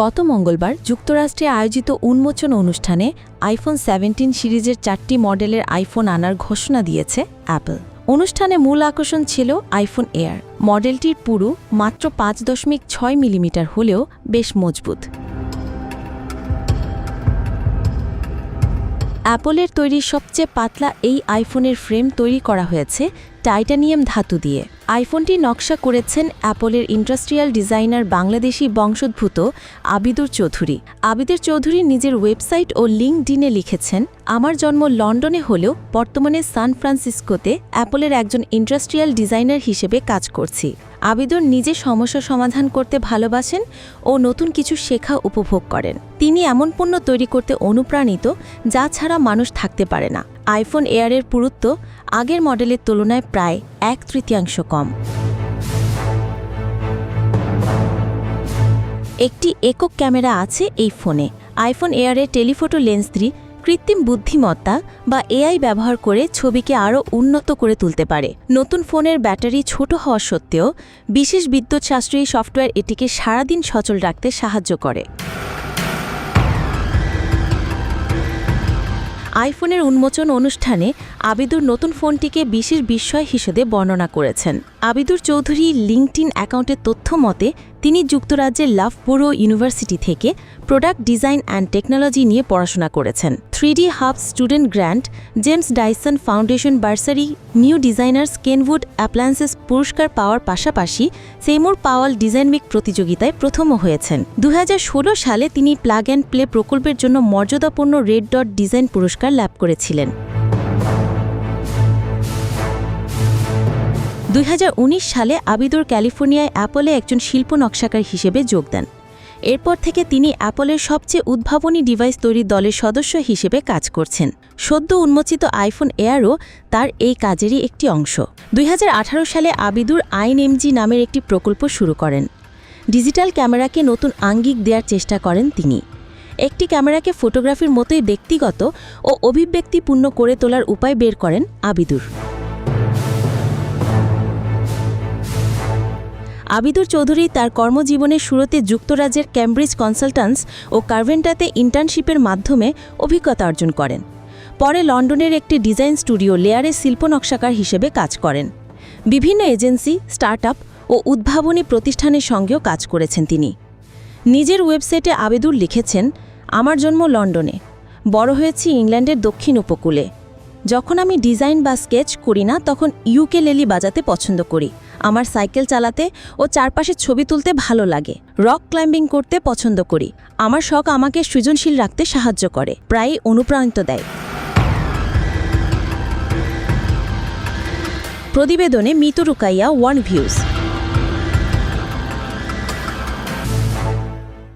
গত মঙ্গলবার যুক্তরাষ্ট্রে আয়োজিত উন্মোচন অনুষ্ঠানে আইফোন সেভেন্টিন সিরিজের চারটি মডেলের আইফোন আনার ঘোষণা দিয়েছে অ্যাপল। অনুষ্ঠানে মূল আকর্ষণ ছিল আইফোন এয়ার। মডেলটির পুরু মাত্র পাঁচ দশমিক ছয় মিলিমিটার হলেও বেশ মজবুত। অ্যাপলের তৈরি সবচেয়ে পাতলা এই আইফোনের ফ্রেম তৈরি করা হয়েছে টাইটানিয়াম ধাতু দিয়ে। আইফোনটি নকশা করেছেন অ্যাপলের ইন্ডাস্ট্রিয়াল ডিজাইনার বাংলাদেশি বংশোদ্ভূত আবিদুর চৌধুরী। আবিদুর চৌধুরী নিজের ওয়েবসাইট ও লিঙ্কডিনে লিখেছেন, আমার জন্ম লন্ডনে হলেও বর্তমানে সান ফ্রান্সিসকোতে অ্যাপলের একজন ইন্ডাস্ট্রিয়াল ডিজাইনার হিসেবে কাজ করছি। আবিদুর নিজে সমস্যা সমাধান করতে ভালোবাসেন ও নতুন কিছু শেখা উপভোগ করেন। তিনি এমন পণ্য তৈরি করতে অনুপ্রাণিত যা ছাড়া মানুষ থাকতে পারে না। আইফোন এয়ারের পুরুত্ব আগের মডেলের তুলনায় প্রায় এক তৃতীয়াংশ কম। একটি একক ক্যামেরা আছে এই ফোনে। আইফোন এয়ারের টেলিফোটো লেন্স থ্রি কৃত্রিম বুদ্ধিমত্তা বা এআই ব্যবহার করে ছবিকে আরও উন্নত করে তুলতে পারে। নতুন ফোনের ব্যাটারি ছোট হওয়া সত্ত্বেও বিশেষ বিদ্যুৎ সাশ্রয়ী সফটওয়্যার এটিকে সারাদিন সচল রাখতে সাহায্য করে। আইফোনের উন্মোচন অনুষ্ঠানে আবিদুর নতুন ফোনটিকে বিশেষ বিস্ময় হিসেবে বর্ণনা করেছেন। আবিদুর চৌধুরী লিঙ্কটিন অ্যাকাউন্টের তথ্য মতে, তিনি যুক্তরাজ্যের লাভবোরো ইউনিভার্সিটি থেকে প্রোডাক্ট ডিজাইন অ্যান্ড টেকনোলজি নিয়ে পড়াশোনা করেছেন। Three D hub student grant James Dyson foundation bursary new designers Kenwood appliances পুরস্কার পাওয়ার পাশাপাশি সেইমুর পাওয়াল ডিজাইন উইক প্রতিযোগিতায় প্রথমও হয়েছেন। দু হাজার ষোলো সালে তিনি প্লাগ অ্যান্ড প্লে প্রকল্পের জন্য মর্যাদাপূর্ণ রেড ডট ডিজাইন পুরস্কার লাভ করেছিলেন। দুই হাজার উনিশ সালে আবিদুর ক্যালিফোর্নিয়ায় অ্যাপলে একজন শিল্প নকশাকার হিসেবে যোগ দেন। এরপর থেকে তিনি অ্যাপলের সবচেয়ে উদ্ভাবনী ডিভাইস তৈরির দলের সদস্য হিসেবে কাজ করছেন। সদ্য উন্মোচিত আইফোন এয়ারও তার এই কাজেরই একটি অংশ। দুই হাজার আঠারো সালে আবিদুর আইন এমজি নামের একটি প্রকল্প শুরু করেন। ডিজিটাল ক্যামেরাকে নতুন আঙ্গিক দেওয়ার চেষ্টা করেন তিনি। একটি ক্যামেরাকে ফটোগ্রাফির মতোই ব্যক্তিগত ও অভিব্যক্তিপূর্ণ করে তোলার উপায় বের করেন আবিদুর। আবিদুর চৌধুরী তার কর্মজীবনের শুরুতে যুক্তরাজ্যের ক্যামব্রিজ কনসালট্যান্স ও কার্ভেন্টাতে ইন্টার্নশিপের মাধ্যমে অভিজ্ঞতা অর্জন করেন। পরে লন্ডনের একটি ডিজাইন স্টুডিও লেয়ারে শিল্প নকশাকার হিসেবে কাজ করেন। বিভিন্ন এজেন্সি স্টার্টআপ ও উদ্ভাবনী প্রতিষ্ঠানের সঙ্গেও কাজ করেছেন তিনি। নিজের ওয়েবসাইটে আবেদুর লিখেছেন, আমার জন্ম লন্ডনে। বড় হয়েছি ইংল্যান্ডের দক্ষিণ উপকূলে। যখন আমি ডিজাইন বা স্কেচ করি না, তখন ইউকে লেলি বাজাতে পছন্দ করি। আমার সাইকেল চালাতে ও চারপাশে ছবি তুলতে ভালো লাগে। রক ক্লাইম্বিং করতে পছন্দ করি। আমার শখ আমাকে সৃজনশীল রাখতে সাহায্য করে, প্রায়ই অনুপ্রাণিত দেয়। প্রতিবেদনে মিতু রুকাইয়া ওয়ান ভিউজ